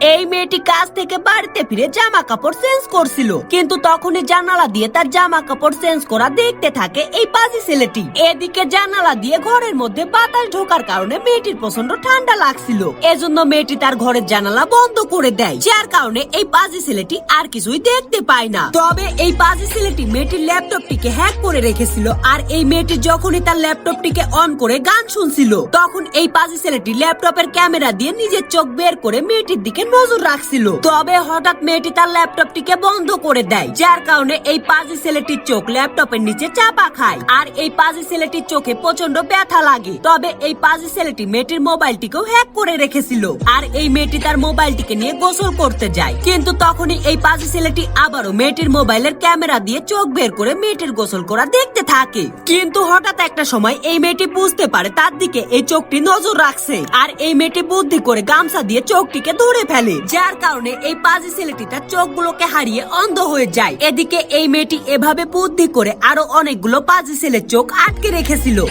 এই মেয়েটি কাজ থেকে বাড়িতে ফিরে জামা কাপড় চেঞ্জ করছিল। কিন্তু তখনই জানালা দিয়ে তার জামা কাপড় চেঞ্জ করা দেখতে থাকে এই পাজি ছেলেটি। এদিকে জানালা দিয়ে ঘরের মধ্যে বাতাস ঢোকার কারণে মেয়েটির প্রচণ্ড ঠান্ডা লাগছিল। এজন্য মেয়েটি তার ঘরের জানালা বন্ধ করে দেয়, যার কারণে এই পাজি ছেলেটি আর কিছুই দেখতে পায় না। তবে এই পাজি ছেলেটি মেয়েটির ল্যাপটপটিকে হ্যাক করে রেখেছিল আর এই মেয়েটি যখনই তার ল্যাপটপটিকে অন করে গান শুনছিল, তখন এই পাজি ছেলেটি ল্যাপটপের ক্যামেরা দিয়ে নিজের চোখ বের করে মেয়েটির দিকে নজর রাখছিল। তবে হঠাৎ মেয়েটি তার ল্যাপটপটিকে বন্ধ করে দেয়, যার কারণে এই পাজি ছেলেটির চোখ ল্যাপটপের নিচে চাপা খায়। আর এই পাজি ছেলেটির চোখে প্রচণ্ড ব্যথা লাগে। তবে এই পাজি ছেলেটি মেয়েটির মোবাইলটিকেও হ্যাক করে রেখেছিল। আর এই মেয়েটি তার মোবাইলটিকে নিয়ে গোসল করতে যায়। কিন্তু তখনই এই পাজি ছেলেটি আবারও মেয়েটির মোবাইলের ক্যামেরা দিয়ে চোখ বের করে মেয়েটির গোসল করা দেখতে থাকে। কিন্তু হঠাৎ একটা সময় এই মেয়েটি বুঝতে পারে তার দিকে এই চোখটি নজর রাখছে। আর এই মেয়েটি বুদ্ধি করে গামছা দিয়ে চোখটিকে ধরে ফেলে। যার কারণে এই পাজি ছেলেটিটা চোখগুলোকে হারিয়ে অন্ধ হয়ে যায়। এদিকে এই মেয়েটি এভাবে বুদ্ধি করে আরও অনেকগুলো পাজি ছেলের চোখ আটকে রেখেছিল।